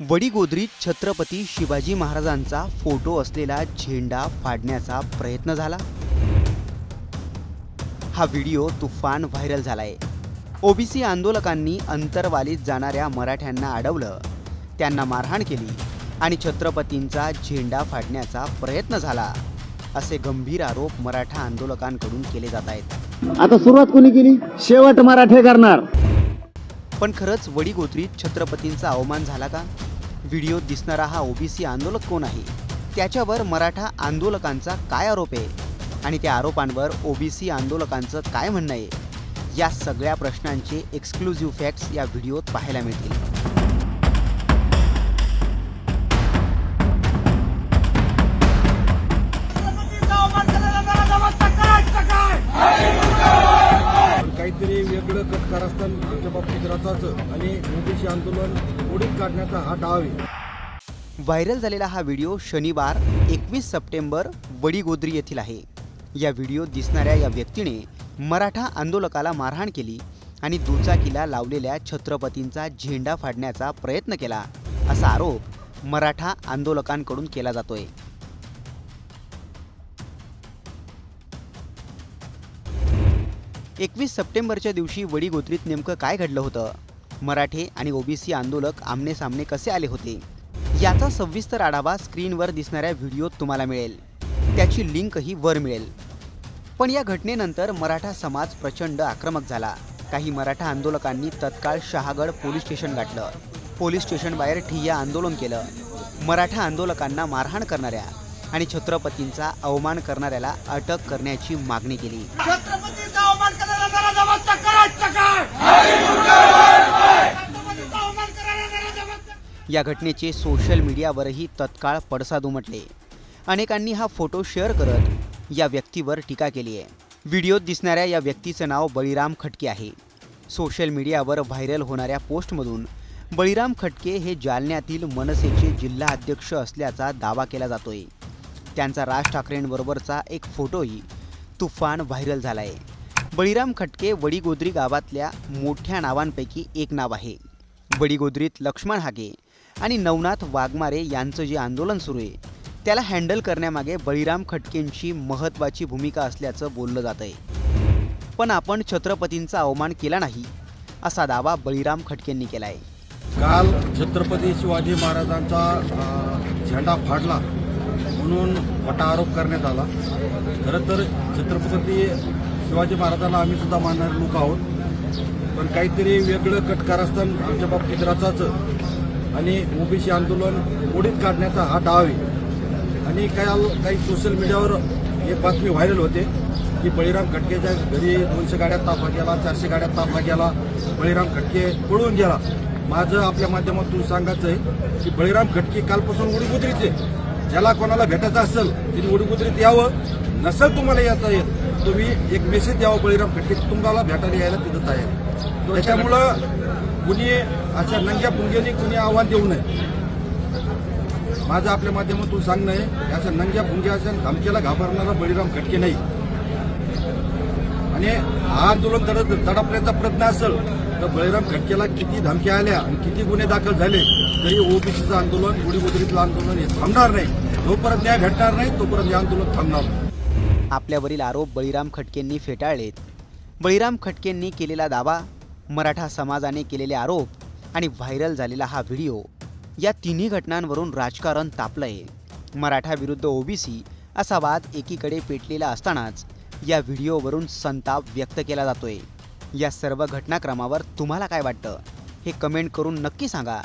वडीगोद्रीत छत्रपती शिवाजी महाराजांचा फोटो असलेला झेंडा फाडण्याचा प्रयत्न झाला. हा व्हिडिओ तुफान व्हायरल झालाय. ओबीसी आंदोलकांनी अंतरवालीत जाणाऱ्या मराठ्यांना अडवलं. त्यांना मारहाण केली आणि छत्रपतींचा झेंडा फाडण्याचा प्रयत्न झाला असे गंभीर आरोप मराठा आंदोलकांकडून केले जात आहेत. आता सुरुवात कोणी केली? शेवट मराठे करणार. पण खरंच वडीगोत्रीत छत्रपतींचा अवमान झाला का? व्हिडिओत दिसणारा हा ओबीसी आंदोलक कोण आहे? त्याच्यावर मराठा आंदोलकांचा काय आरोप आहे? आणि त्या आरोपांवर ओबीसी आंदोलकांचं काय म्हणणं आहे? या सगळ्या प्रश्नांचे एक्सक्लुझिव्ह फॅक्ट्स या व्हिडिओत पाहायला मिळतील. काहीतरी वेगळं कट कारस्थान आमच्या बाबतीत रचाचं आणि ओबीसी आंदोलन मोडीत काढण्याचा हा डाव आहे. व्हायरल झालेला हा व्हिडिओ शनिवार एकवीस सप्टेंबर वडीगोद्री येथील आहे. या व्हिडिओ दिसणाऱ्या या व्यक्तीने मराठा आंदोलकाला मारहाण केली आणि दुचाकीला लावलेल्या छत्रपतींचा झेंडा फाडण्याचा प्रयत्न केला असा आरोप मराठा आंदोलकांकडून केला जातोय. एकवीस सप्टेंबरच्या दिवशी वडीगोत्रीत नेमकं काय घडलं होतं? मराठे आणि ओबीसी आंदोलक आमने सामने कसे आले होते? याचा सविस्तर आढावा स्क्रीनवर दिसणाऱ्या व्हिडिओत तुम्हाला मिळेल. त्याची लिंकही वर मिळेल. पण या घटनेनंतर मराठा समाज प्रचंड आक्रमक झाला. काही मराठा आंदोलकांनी तत्काळ शहागड पोलीस स्टेशन गाठलं. पोलीस स्टेशनबाहेर ठिय्या आंदोलन केलं. मराठा आंदोलकांना मारहाण करणाऱ्या आणि छत्रपतींचा अवमान करणाऱ्याला अटक करण्याची मागणी केली छत्रपतीचा अवमान करायला जरा जबाबदार करायचं काय छत्रपतीचा अवमान करायला जरा जबाबदार या घटनेचे सोशल मीडियावरही तत्काळ पडसाद उमटले. अनेकांनी हा फोटो शेअर करत या व्यक्तीवर टीका केली आहे. व्हिडिओत दिसणाऱ्या या व्यक्तीचं नाव बळीराम खटके आहे. सोशल मीडियावर व्हायरल होणाऱ्या पोस्टमधून बळीराम खटके हे जालन्यातील मनसेचे जिल्हा अध्यक्ष असल्याचा दावा केला जातोय. त्यांचा राज ठाकरेंबरोबरचा एक फोटोही तुफान व्हायरल झाला आहे बळीराम खटके वडीगोद्री गावातल्या मोठ्या नावांपैकी एक नाव आहे. वडीगोद्रीत लक्ष्मण हागे आणि नवनाथ वाघमारे यांचं जे आंदोलन सुरू आहे त्याला हँडल करण्यामागे बळीराम खटकेंची महत्त्वाची भूमिका असल्याचं बोललं जात आहे. पण आपण छत्रपतींचा अवमान केला नाही असा दावा बळीराम खटकेंनी केला आहे काल छत्रपती शिवाजी महाराजांचा झेंडा फाडला म्हणून मोठा आरोप करण्यात आला. खरं तर छत्रपती शिवाजी महाराजांना आम्ही सुद्धा मानणारे लोक आहोत. पण काहीतरी वेगळं कट कारस्थान आमच्या बाबतीत रचाचं आणि ओबीसी आंदोलन मोडीत काढण्याचा हा डाव आहे. आणि काही काही सोशल मीडियावर एक बातमी व्हायरल होते की बळीराम खटकेच्या घरी दोनशे गाड्यात ताफा गेला चारशे गाड्यात ताफा गेला बळीराम खटके पळून गेला. माझं आपल्या माध्यमातून सांगायचं आहे की बळीराम खटके कालपासून उडीगुजरीचे ज्याला कोणाला भेटायचं असेल तिने उडीगुजरीत यावं. नसेल तुम्हाला याचा येत तुम्ही एक मेसेज द्यावा बळीराम खटके तुम्हाला भेटायला यायला तिथं तयार त्याच्यामुळं कुणी अशा नंग्या पुंग्याने कुणी आव्हान देऊ नये. माझं आपल्या माध्यमातून सांगणं आहे अशा नंग्या पुंग्या अशा धमकेला घाबरणारा बळीराम खटके नाही. आणि हा आंदोलन दड दडपण्याचा प्रयत्न असेल तर बळीराम खटकेला किती धमक्या आल्या आणि किती गुन्हे दाखल झाले तरी ओबीसीचं आंदोलन गुढीगुजरीतलं आंदोलन हे थांबणार नाही. जोपर्यंत न्याय भेटणार नाही तोपर्यंत हे आंदोलन थांबणार नाही. आपल्यावरील आरोप बळीराम खटकेंनी फेटाळलेत. बळीराम खटकेंनी केलेला दावा मराठा समाजाने केलेले आरोप आणि व्हायरल झालेला हा व्हिडिओ या तिन्ही घटनांवरून राजकारण तापलंय. मराठा विरुद्ध ओबीसी असा वाद एकीकडे पेटलेला असतानाच या व्हिडिओवरून संताप व्यक्त केला जातोय. या सर्व घटनाक्रमावर तुम्हाला काय वाटतं? हे कमेंट करून नक्की सांगा.